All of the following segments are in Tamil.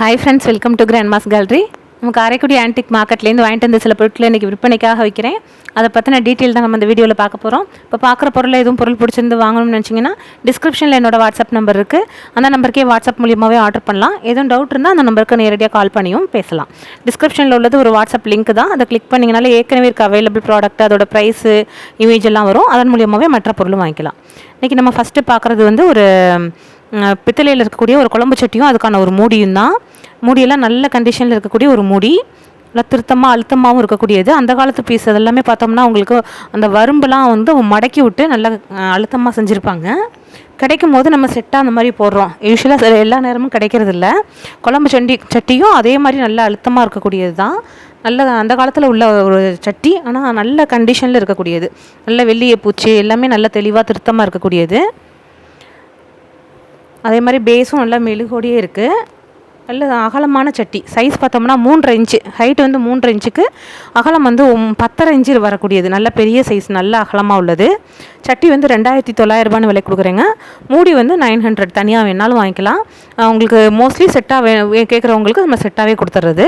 Hi friends welcome to grand mass gallery நம்ம காரைக்குடி ஆன்டிக் மார்க்கெட்லேருந்து வாங்கிட்டு வந்த சில பொருட்களை இன்றைக்கி விற்பனைக்காக வைக்கிறேன். அதை பற்றின டீட்டெயில் தான் நம்ம இந்த வீடியோவில் பார்க்க போகிறோம் இப்போ பார்க்குற பொருளை எதுவும் பொருள் பிடிச்சிருந்து வாங்கணும்னு நினச்சிங்கன்னா டிஸ்கிரிப்ஷனில் என்னோடய வாட்ஸ்அப் நம்பர் இருக்குது அந்த நம்பருக்கே வாட்ஸ்அப் மூலியமாகவே ஆர்டர் பண்ணலாம். எதுவும் டவுட் இருந்தால் அந்த நம்பருக்கு நேரடியாக கால் பண்ணியும் பேசலாம். டிஸ்கிரிப்ஷனில் உள்ளது ஒரு வாட்ஸ்அப் லிங்க் தான். அதை கிளிக் பண்ணிங்கனாலே ஏற்கனவே இருக்க அவைலபிள் ப்ராடக்ட் அதோட ப்ரைஸு இமேஜ் எல்லாம் வரும். அதன் மூலியமாகவே மற்ற பொருளும் வாங்கிக்கலாம். இன்றைக்கி நம்ம ஃபஸ்ட்டு பார்க்குறது வந்து ஒரு பித்தளையில் இருக்கக்கூடிய ஒரு குழம்பு சட்டியும் அதுக்கான ஒரு மூடியும் தான். மூடியெல்லாம் நல்ல கண்டிஷனில் இருக்கக்கூடிய ஒரு மூடி. நல்லா திருத்தமாக அழுத்தமாகவும் இருக்கக்கூடியது. அந்த காலத்து பீஸ் அதெல்லாமே பார்த்தோம்னா உங்களுக்கு அந்த வரும்புலாம் வந்து மடக்கி விட்டு நல்லா அழுத்தமாக செஞ்சுருப்பாங்க. கிடைக்கும் போது நம்ம செட்டாக அந்த மாதிரி போடுறோம். யூஸ்வலாக எல்லா நேரமும் கிடைக்கிறதில்ல. குழம்பு சண்டி சட்டியும் அதே மாதிரி நல்லா அழுத்தமாக இருக்கக்கூடியது தான். நல்ல அந்த காலத்தில் உள்ள ஒரு சட்டி ஆனால் நல்ல கண்டிஷனில் இருக்கக்கூடியது. நல்ல வெள்ளிய பூச்சி எல்லாமே நல்ல தெளிவாக திருத்தமாக இருக்கக்கூடியது. அதே மாதிரி பேஸும் நல்லா மெழுகோடியே இருக்குது நல்ல அகலமான சட்டி. சைஸ் பார்த்தோம்னா மூன்றரை இன்ச்சு ஹைட் வந்து மூன்றரை இன்ச்சுக்கு அகலம் வந்து பத்தரை இன்ச்சு வரக்கூடியது. நல்ல பெரிய சைஸ் நல்ல அகலமாக உள்ளது. சட்டி வந்து ரெண்டாயிரத்தி தொள்ளாயிரரூபான்னு விலை கொடுக்குறேங்க. மூடி வந்து நைன் ஹண்ட்ரட் தனியாக வேணாலும் வாங்கிக்கலாம். உங்களுக்கு மோஸ்ட்லி செட்டாக வே கேட்குறவங்களுக்கு நம்ம செட்டாகவே கொடுத்துட்றது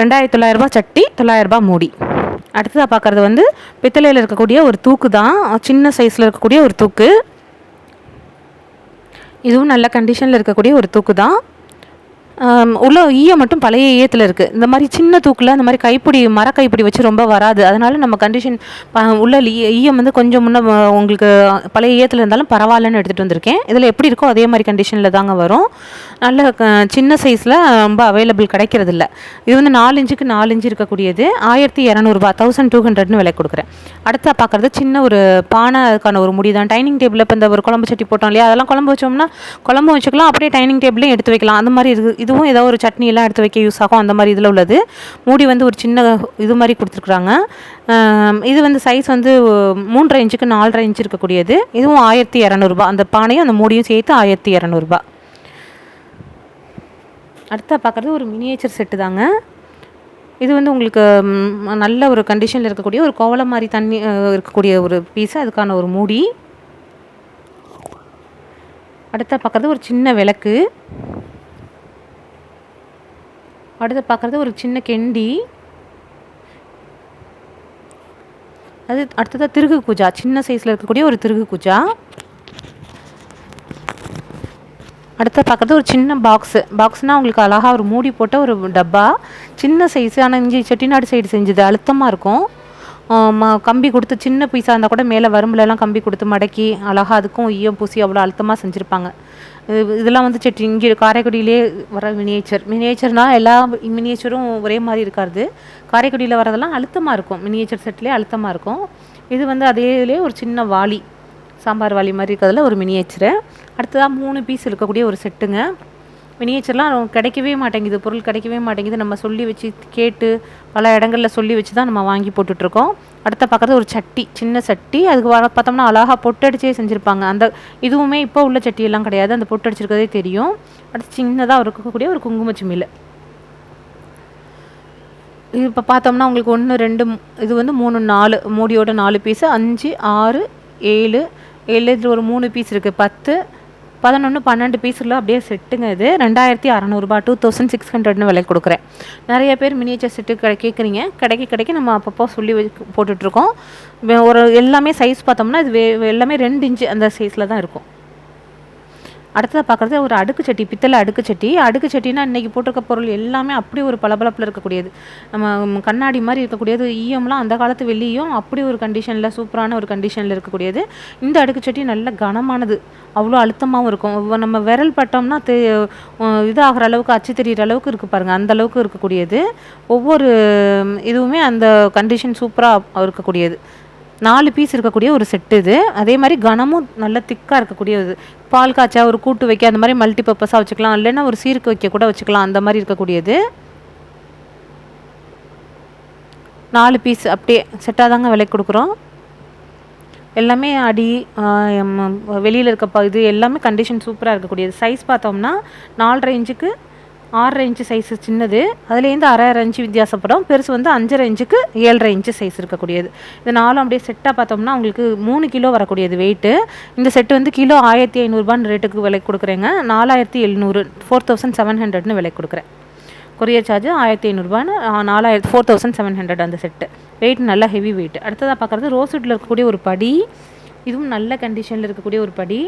ரெண்டாயிரத்தி தொள்ளாயிரரூபா சட்டி தொள்ளாயிரரூபா மூடி. அடுத்ததாக பார்க்குறது வந்து பித்தளையில் இருக்கக்கூடிய ஒரு தூக்கு தான் சின்ன சைஸில் இருக்கக்கூடிய ஒரு தூக்கு. இதுவும் நல்ல கண்டிஷனில் இருக்கக்கூடிய ஒரு தூக்கு தான் உள்ள ஈயம் மட்டும் பழைய ஈயத்தில் இருக்குது இந்த மாதிரி சின்ன தூக்கில் இந்த மாதிரி கைப்பிடி மர கைப்பிடி வச்சு ரொம்ப வராது. அதனால நம்ம கண்டிஷன் உள்ள ஈயம் வந்து கொஞ்சம் முன்னே உங்களுக்கு பழைய ஈயத்தில் இருந்தாலும் பரவாயில்லன்னு எடுத்துகிட்டு வந்திருக்கேன். இதில் எப்படி இருக்கோ அதே மாதிரி கண்டிஷனில் தாங்க வரும். நல்ல சின்ன சைஸில் ரொம்ப அவைலபிள் கிடைக்கிறது இல்லை இது வந்து நாலு இன்ச்சுக்கு நாலு இன்ச்சு இருக்கக்கூடியது. ஆயிரத்தி இரநூறுபா தௌசண்ட் டூ ஹண்ட்ரட்னு விலை கொடுக்குறேன். அடுத்தா பார்க்குறது சின்ன ஒரு பானை அதுக்கான ஒரு முடி தான். டைனிங் டேபிளில் இப்போ இந்த ஒரு குழம்பு சட்டி போட்டோம் இல்லையா? அதெல்லாம் குழம்பு வச்சோம்னா குழம்பு வச்சுக்கலாம் அப்படியே டைனிங் டேபிளையும் எடுத்து வைக்கலாம். அந்த மாதிரி இருக்கு இதுவும் ஏதோ ஒரு சட்னியெல்லாம் எடுத்து வைக்க யூஸ் ஆகும். அந்த மாதிரி இதில் உள்ளது. மூடி வந்து ஒரு சின்ன இது மாதிரி கொடுத்துருக்குறாங்க. இது வந்து சைஸ் வந்து மூன்றரை இன்ச்சுக்கு நாலரை இன்ச்சு இருக்கக்கூடியது. இதுவும் ஆயிரத்தி இரநூறுபா அந்த பானையும் அந்த மூடியும் சேர்த்து ஆயிரத்தி இரநூறுபா அடுத்தா பார்க்குறது ஒரு மினியேச்சர் செட்டு தாங்க. இது வந்து உங்களுக்கு நல்ல ஒரு கண்டிஷனில் இருக்கக்கூடிய ஒரு கோவலம் மாதிரி தண்ணி இருக்கக்கூடிய ஒரு பீஸு அதுக்கான ஒரு மூடி. அடுத்த பார்க்குறது ஒரு சின்ன விளக்கு. அடுத்து பார்க்குறது ஒரு சின்ன கெண்டி. அது அடுத்ததாக திருகு குஜா சின்ன சைஸில் இருக்கக்கூடிய ஒரு திருகு குஜா. அடுத்து பார்க்குறது ஒரு சின்ன பாக்ஸு பாக்ஸ்னால் உங்களுக்கு அழகாக ஒரு மூடி போட்ட ஒரு டப்பா. சின்ன சைஸு ஆனால் இஞ்சி செட்டிநாடு சைடு செஞ்சது. அழுத்தமாக இருக்கும். கம்பி கொடுத்து சின்ன பீஸாக இருந்தால் கூட மேலே வரும்புலலாம் கம்பி கொடுத்து மடக்கி அழகாக அதுக்கும் ஈயம் பூசி அவ்வளோ அழுத்தமாக செஞ்சுருப்பாங்க. இது- இதெல்லாம் வந்து செட்டி இங்கே காரைக்குடியிலே வர மினியேச்சர் மினியேச்சர்னால் எல்லா மினியேச்சரும் ஒரே மாதிரி இருக்காது. காரைக்குடியில் வரதெல்லாம் அழுத்தமாக இருக்கும். மினியேச்சர் செட்லேயே அழுத்தமாக இருக்கும். இது வந்து அதே இதுலேயே ஒரு சின்ன வாளி சாம்பார் வாளி மாதிரி இருக்கிறதுல ஒரு மினியேச்சரு அடுத்ததாக மூணு பீஸ் இருக்கக்கூடிய ஒரு செட்டுங்க. மினியேச்சர்லாம் கிடைக்கவே மாட்டேங்குது. பொருள் கிடைக்கவே மாட்டேங்குது. நம்ம சொல்லி வச்சு கேட்டு பல இடங்களில் சொல்லி வச்சு தான் நம்ம வாங்கி போட்டுட்ருக்கோம். அடுத்த பக்கத்தில் ஒரு சட்டி சின்ன சட்டி. அதுக்கு வர பார்த்தோம்னா அழகாக பொட்டடிச்சே செஞ்சுருப்பாங்க. அந்த இதுவுமே இப்போ உள்ள சட்டியெல்லாம் கிடையாது. அந்த பொட்டடிச்சிருக்கதே தெரியும். அடுத்து சின்னதாக இருக்கக்கூடிய ஒரு குங்குமச்சிமில் இது இப்போ பார்த்தோம்னா உங்களுக்கு ஒன்று ரெண்டு இது வந்து மூணு நாலு மூடியோட நாலு பீஸு அஞ்சு ஆறு ஏழு ஏழு இதில் ஒரு மூணு பீஸ் இருக்குது பத்து பதினொன்று பன்னெண்டு பீஸில் அப்படியே செட்டுங்க இது. ரெண்டாயிரத்தி அறநூறுபா டூ தௌசண்ட் சிக்ஸ் ஹண்ட்ரட்னு விலை கொடுக்குறேன். நிறைய பேர் மினியேச்சர் செட்டு கிடை கேட்குறீங்க. கிடைக்க கிடைக்க நம்ம அப்பப்போ சொல்லி போட்டுட்ருக்கோம். ஒரு எல்லாமே சைஸ் பார்த்தோம்னா இது எல்லாமே ரெண்டு இன்ச்சு அந்த சைஸில் தான் இருக்கும். அடுத்ததாக பார்க்குறது ஒரு அடுக்கு சட்டி பித்தளை அடுக்கு சட்டி. அடுக்கு சட்டினா இன்றைக்கி போட்டிருக்க பொருள் எல்லாமே அப்படி ஒரு பளபளப்பில் இருக்கக்கூடியது. நம்ம கண்ணாடி மாதிரி இருக்கக்கூடியது. ஈயம்லாம் அந்த காலத்து வெளியும் அப்படி ஒரு கண்டிஷனில் சூப்பரான ஒரு கண்டிஷனில் இருக்கக்கூடியது. இந்த அடுக்கு சட்டி நல்ல கனமானது. அவ்வளோ அழுத்தமாகவும் இருக்கும். ஒவ்வொரு நம்ம விரல் பட்டோம்னா தெ இதாகிற அளவுக்கு அச்சு தெரிகிற அளவுக்கு இருக்குது பாருங்கள் அந்த அளவுக்கு இருக்கக்கூடியது. ஒவ்வொரு இதுவுமே அந்த கண்டிஷன் சூப்பராக இருக்கக்கூடியது. நாலு பீஸ் இருக்கக்கூடிய ஒரு செட்டு இது. அதே மாதிரி கனமும் நல்ல திக்காக இருக்கக்கூடிய இது பால் காய்ச்சா ஒரு கூட்டு வைக்க அந்த மாதிரி மல்டி பர்பஸாக வச்சுக்கலாம். இல்லைன்னா ஒரு சீருக்கு வைக்க கூட வச்சுக்கலாம். அந்த மாதிரி இருக்கக்கூடியது. நாலு பீஸ் அப்படியே செட்டாக தாங்க விலை கொடுக்குறோம். எல்லாமே அடி வெளியில் இருக்க ப இது எல்லாமே கண்டிஷன் சூப்பராக இருக்கக்கூடியது. சைஸ் பார்த்தோம்னா நாலரை இன்ச்சுக்கு ஆறரை இன்ச்சு சைஸு சின்னது. அதுலேருந்து அரை அரை இன்ச்சு வித்தியாசப்படும். பெருசு வந்து அஞ்சரை இன்ச்சுக்கு ஏழரை இன்ச்சு சைஸ் இருக்கக்கூடியது. இது நாலும் அப்படியே செட்டாக பார்த்தோம்னா உங்களுக்கு மூணு கிலோ வரக்கூடியது வெயிட்டு இந்த செட்டு வந்து கிலோ ஆயிரத்தி ஐநூறுரூபான்னு ரேட்டுக்கு விலை கொடுக்குறேங்க. நாலாயிரத்தி எழுநூறு ஃபோர் தௌசண்ட் செவன் ஹண்ட்ரட்னு விலை கொடுக்குறேன். கொரியர் சார்ஜ் ஆயிரத்தி ஐநூறுரூபான்னு நாலாயிரத்தி ஃபோர் தௌசண்ட் செவன் ஹண்ட்ரட் அந்த செட்டு வெயிட் நல்லா ஹெவி வெயிட் அடுத்ததாக பார்க்குறது ரோஸ்வுட்டில் இருக்கக்கூடிய ஒரு படி. இதுவும் நல்ல கண்டிஷனில் இருக்கக்கூடிய ஒரு படி.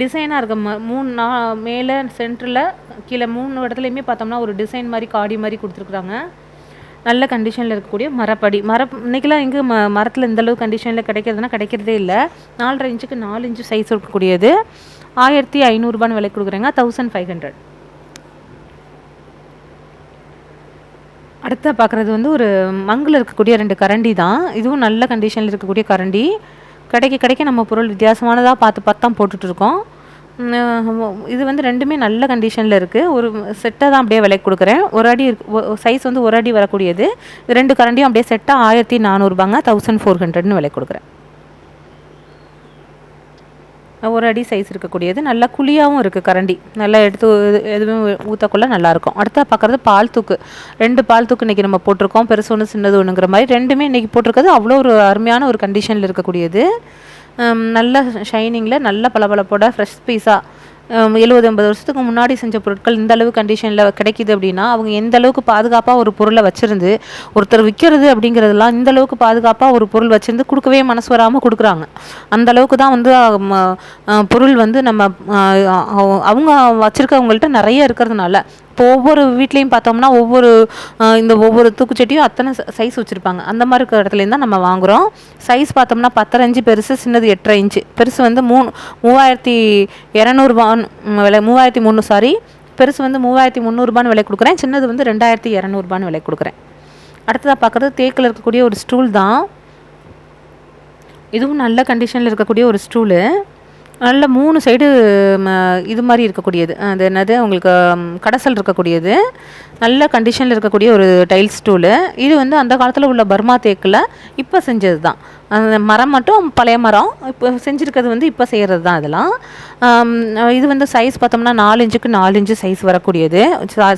டிசைனாக இருக்க ம மூணு நா மேலே சென்டரில் கீழே மூணு இடத்துலையுமே பார்த்தோம்னா ஒரு டிசைன் மாதிரி காடி மாதிரி கொடுத்துருக்குறாங்க. நல்ல கண்டிஷனில் இருக்கக்கூடிய மரப்படி. மர இன்றைக்கெலாம் எங்கே ம மரத்தில் இந்தளவு கண்டிஷனில் கிடைக்கிறதுனா கிடைக்கிறதே இல்லை. நாலரை இன்ச்சுக்கு நாலு இன்ச்சு சைஸ் இருக்கக்கூடியது. ஆயிரத்தி ஐநூறுரூபான்னு விலை கொடுக்குறேங்க. தௌசண்ட் ஃபைவ் ஹண்ட்ரட் அடுத்த பார்க்குறது வந்து ஒரு மங்கில் இருக்கக்கூடிய ரெண்டு கரண்டி தான் இதுவும் நல்ல கண்டிஷனில் இருக்கக்கூடிய கரண்டி. கடைக்கு கிடைக்க நம்ம பொருள் வித்தியாசமானதாக பார்த்து பார்த்து தான் போட்டுட்ருக்கோம். இது வந்து ரெண்டுமே நல்ல கண்டிஷனில் இருக்குது ஒரு செட்டை தான் அப்படியே விலைக்கு கொடுக்குறேன். ஒரு அடி சைஸ் வந்து ஒரு அடி வரக்கூடியது. ரெண்டு கரண்டியும் அப்படியே செட்டாக ஆயிரத்தி நானூறுபாங்க தௌசண்ட் ஃபோர் ஹண்ட்ரட்னு விலை கொடுக்குறேன். ஒரு அடி சைஸ் இருக்கக்கூடியது. நல்லா குழியாகவும் இருக்குது கரண்டி. நல்லா எடுத்து எதுவும் ஊற்றக்குள்ள நல்லாயிருக்கும் அடுத்தா பார்க்குறது பால் தூக்கு. ரெண்டு பால் தூக்கு இன்றைக்கி நம்ம போட்டிருக்கோம். பெருசு ஒன்று சின்னது ஒன்றுங்கிற மாதிரி. ரெண்டுமே இன்றைக்கி போட்டிருக்கிறது. அவ்வளோ ஒரு அருமையான ஒரு கண்டிஷனில் இருக்கக்கூடியது. நல்ல ஷைனிங்கில் நல்ல பளபளப்போட ஃப்ரெஷ் பீஸாக எழுபது எண்பது வருஷத்துக்கு முன்னாடி செஞ்ச பொருட்கள் இந்த அளவு கண்டிஷனில் கிடைக்கிது அப்படின்னா அவங்க எந்த அளவுக்கு பாதுகாப்பாக ஒரு பொருளை வச்சுருந்து ஒருத்தர் விற்கிறது அப்படிங்கிறதுலாம் இந்த அளவுக்கு பாதுகாப்பாக ஒரு பொருள் வச்சுருந்து கொடுக்கவே மனசு வராமல் கொடுக்குறாங்க. அந்த அளவுக்கு தான் வந்து பொருள் வந்து நம்ம அவங்க வச்சுருக்கவங்கள்ட்ட நிறைய இருக்கிறதுனால இப்போ ஒவ்வொரு வீட்லேயும் பார்த்தோம்னா ஒவ்வொரு இந்த ஒவ்வொரு தூக்குச்சட்டியும் அத்தனை சைஸ் வச்சுருப்பாங்க. அந்த மாதிரி இருக்கிற இடத்துலேருந்து தான் நம்ம வாங்குகிறோம் சைஸ் பார்த்தோம்னா பத்தரை இன்ச்சு பெருசு சின்னது எட்டரை இன்ச்சு. பெருசு வந்து மூணு மூவாயிரத்தி இரநூறுபான்னு விலை மூவாயிரத்தி மூணு சாரி பெருசு வந்து மூவாயிரத்தி முந்நூறுபான்னு விலை கொடுக்குறேன். சின்னது வந்து ரெண்டாயிரத்தி இரநூறுபான்னு விலை கொடுக்குறேன். அடுத்ததாக பார்க்குறது தேக்கில் இருக்கக்கூடிய ஒரு ஸ்டூல் தான். இதுவும் நல்ல கண்டிஷனில் இருக்கக்கூடிய ஒரு ஸ்டூலு நல்ல மூணு சைடு இது மாதிரி இருக்கக்கூடியது. அது என்னது? உங்களுக்கு கடைசல் இருக்கக்கூடியது. நல்ல கண்டிஷனில் இருக்கக்கூடிய ஒரு டைல்ஸ் ஸ்டூலு இது வந்து அந்த காலத்தில் உள்ள பர்மா தேக்கில் இப்போ செஞ்சது தான் அந்த மரம் மட்டும் பழைய மரம். இப்போ செஞ்சுருக்கிறது வந்து இப்போ செய்கிறது தான் இதெல்லாம் இது வந்து சைஸ் பார்த்தோம்னா நாலு இன்ச்சுக்கு நாலு இன்ச்சு சைஸ் வரக்கூடியது.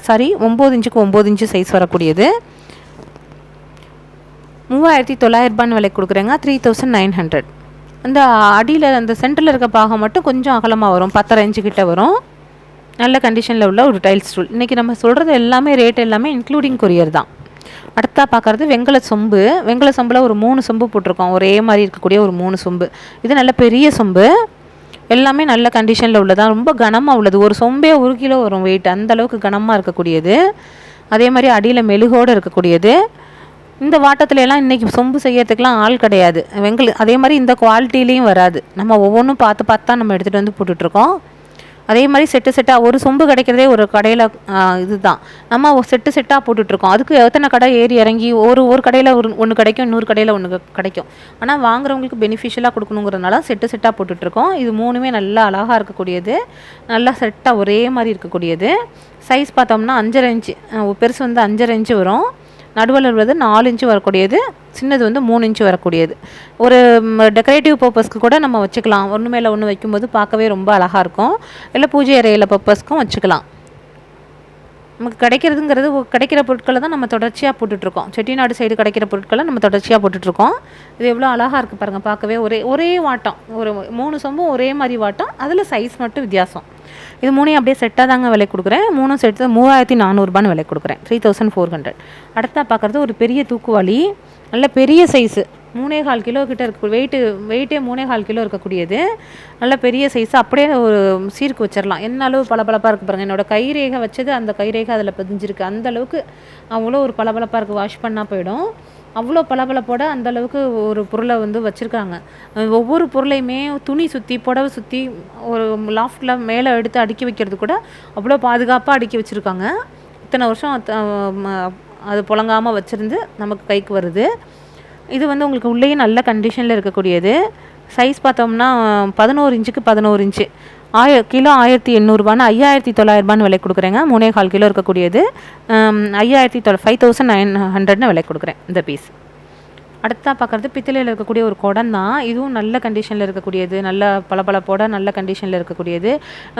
சாரி ஒம்பது இன்ச்சுக்கு ஒம்பது இன்ச்சு சைஸ் வரக்கூடியது. மூவாயிரத்தி தொள்ளாயிரரூபான்னு விலை கொடுக்குறேங்க. த்ரீ தௌசண்ட் நைன் ஹண்ட்ரட் அந்த அடியில் அந்த சென்டரில் இருக்க பாகம் மட்டும் கொஞ்சம் அகலமாக வரும். பத்தரை இன்ச்சு கிட்ட வரும். நல்ல கண்டிஷனில் உள்ள ஒரு டைல்ஸ் ஸ்டூல் இன்றைக்கி நம்ம சொல்கிறது எல்லாமே ரேட் எல்லாமே இன்க்ளூடிங் கொரியர் தான். அடுத்தா பார்க்குறது வெங்கல சொம்பு. வெங்கல சொம்பில் ஒரு மூணு சொம்பு போட்டிருக்கோம். ஒரே மாதிரி இருக்கக்கூடிய ஒரு மூணு சொம்பு. இது நல்ல பெரிய சொம்பு. எல்லாமே நல்ல கண்டிஷனில் உள்ளதான். ரொம்ப கனமாக உள்ளது. ஒரு சொம்பே ஒரு கிலோ வரும் வெயிட் அந்தளவுக்கு கனமாக இருக்கக்கூடியது. அதே மாதிரி அடியில் மெழுகோடு இருக்கக்கூடியது. இந்த வாட்டத்துலலாம் இன்றைக்கி சொம்பு செய்யறதுக்கெலாம் ஆள் கிடையாது. வெங்கல் அதே மாதிரி இந்த குவாலிட்டிலையும் வராது. நம்ம ஒவ்வொன்றும் பார்த்து பார்த்து தான் நம்ம எடுத்துகிட்டு வந்து போட்டுட்ருக்கோம். அதே மாதிரி செட்டு செட்டாக ஒரு சொம்பு கிடைக்கிறதே ஒரு கடையில் இது தான் நம்ம செட்டு செட்டாக போட்டுட்ருக்கோம். அதுக்கு எத்தனை கடை ஏறி இறங்கி ஒரு ஒரு கடையில் ஒரு ஒன்று கிடைக்கும் இன்னொரு கடையில் ஒன்று கிடைக்கும். ஆனால் வாங்குறவங்களுக்கு பெனிஃபிஷியலாக கொடுக்கணுங்கிறதுனால செட்டு செட்டாக போட்டுட்ருக்கோம். இது மூணுமே நல்லா அழகாக இருக்கக்கூடியது. நல்லா செட்டாக ஒரே மாதிரி இருக்கக்கூடியது. சைஸ் பார்த்தோம்னா அஞ்சரை இன்ச்சு பெருசு வந்து அஞ்சரை இன்ச்சு வரும். நடுவில் உள்ளது நாலு இன்ச்சு வரக்கூடியது சின்னது வந்து மூணு இன்ச்சு வரக்கூடியது. ஒரு டெக்கரேட்டிவ் பர்பஸ்க்கு கூட நம்ம வச்சுக்கலாம். ஒன்று மேலே ஒன்று வைக்கும்போது பார்க்கவே ரொம்ப அழகாக இருக்கும். இல்லை பூஜை அறையில் பர்பஸ்க்கும் வச்சுக்கலாம். நமக்கு கிடைக்கிறதுங்கிறது கிடைக்கிற பொருட்களை தான் நம்ம தொடர்ச்சியாக போட்டுட்ருக்கோம். செட்டிநாடு சைடு கிடைக்கிற பொருட்களை நம்ம தொடர்ச்சியாக போட்டுட்ருக்கோம். இது எவ்வளோ அழகாக இருக்குது பாருங்கள் பார்க்கவே ஒரே ஒரே வாட்டம். ஒரு மூணு சொம்பும் ஒரே மாதிரி வாட்டம். அதில் சைஸ் மட்டும் வித்தியாசம். இது மூணையும் அப்படியே செட்டாக தாங்க விலை கொடுக்குறேன். மூணும் செட்டு மூவாயிரத்தி நானூறுபான்னு விலை கொடுக்குறேன். த்ரீ தௌசண்ட் ஃபோர் ஹண்ட்ரட் அடுத்தா பார்க்குறது ஒரு பெரிய தூக்குவாளி. நல்ல பெரிய சைஸு மூணே கால் கிலோ கிட்ட இருக்க. வெயிட்டு வெயிட்டே மூணே கால் கிலோ இருக்கக்கூடியது. நல்ல பெரிய சைஸு அப்படியே ஒரு சீருக்கு வச்சிடலாம் என்ன அளவு பளபளப்பாக இருக்குது பாருங்கள் என்னோடய கைரேகை வச்சது அந்த கைரேகை அதில் பதிஞ்சிருக்கு. அந்த அளவுக்கு அவ்வளோ ஒரு பளபளப்பாக இருக்குது வாஷ் பண்ணால் போயிடும். அவ்வளோ பளபளப்போட அந்த அளவுக்கு ஒரு பொருளை வந்து வச்சுருக்காங்க. ஒவ்வொரு பொருளையுமே துணி சுற்றி புடவை சுற்றி ஒரு லாஃப்டில் மேலே எடுத்து அடுக்கி வைக்கிறது கூட அவ்வளோ பாதுகாப்பாக அடுக்கி வச்சுருக்காங்க. இத்தனை வருஷம் அது புழங்காமல் வச்சுருந்து நமக்கு கைக்கு வருது. இது வந்து உங்களுக்கு உள்ளேயே நல்ல கண்டிஷனில் இருக்கக்கூடியது. சைஸ் பார்த்தோம்னா பதினோரு இன்ச்சுக்கு பதினோரு இன்ச்சு. ஆய கிலோ ஆயிரத்தி எண்ணூறுபான்னு ஐயாயிரத்தி தொள்ளாயிரரூபான்னு விலை கொடுக்குறேங்க. மூணே கால் கிலோ இருக்கக்கூடியது. ஐயாயிரத்தி தொ ஃபைவ் தௌசண்ட் நைன் ஹண்ட்ரட்னு விலை கொடுக்குறேன் இந்த பீஸ் அடுத்ததாக பார்க்குறது பித்தளையில் இருக்கக்கூடிய ஒரு குடம் தான். இதுவும் நல்ல கண்டிஷனில் இருக்கக்கூடியது. நல்ல பளபளப்போட நல்ல கண்டிஷனில் இருக்கக்கூடியது.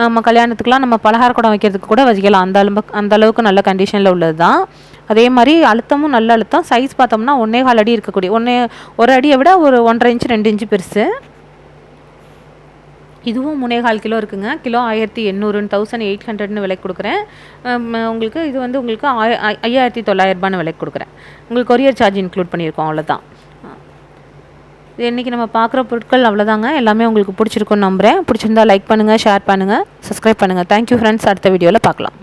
நம்ம கல்யாணத்துக்குலாம் நம்ம பலகார குடம் வைக்கிறதுக்கு கூட வச்சுக்கலாம். அந்த அளவுக்கு அந்த அளவுக்கு நல்ல கண்டிஷனில் உள்ளது தான். அதே மாதிரி அழுத்தமும் நல்ல அழுத்தம். சைஸ் பார்த்தோம்னா ஒன்றே கால் அடி இருக்கக்கூடிய ஒன்றே ஒரு அடியை விட ஒரு ஒன்றரை இன்ச்சு ரெண்டு இன்ச்சு பெருசு. இதுவும் மூணே கால் கிலோ இருக்குங்க. கிலோ ஆயிரத்தி எண்ணூறுன்னு தௌசண்ட் எயிட் ஹண்ட்ரட்னு விலை கொடுக்குறேன். உங்களுக்கு இது வந்து உங்களுக்கு ஆய ஐயாயிரத்தி தொள்ளாயிரரூபான்னு விலைக்கு கொடுக்குறேன். உங்களுக்கு கொரியர் சார்ஜ் இன்க்ளூட் பண்ணியிருக்கோம் அவ்வளோதான் இன்றைக்கி நம்ம பார்க்குற பொருட்கள் அவ்வளோதாங்க. எல்லாமே உங்களுக்கு பிடிச்சிருக்குன்னு நம்புகிறேன் பிடிச்சிருந்தா லைக் பண்ணுங்கள் ஷேர் பண்ணுங்கள் சப்ஸ்கிரைப் பண்ணுங்கள் தேங்க்யூ ஃப்ரெண்ட்ஸ் அடுத்த வீடியோவில் பார்க்கலாம்.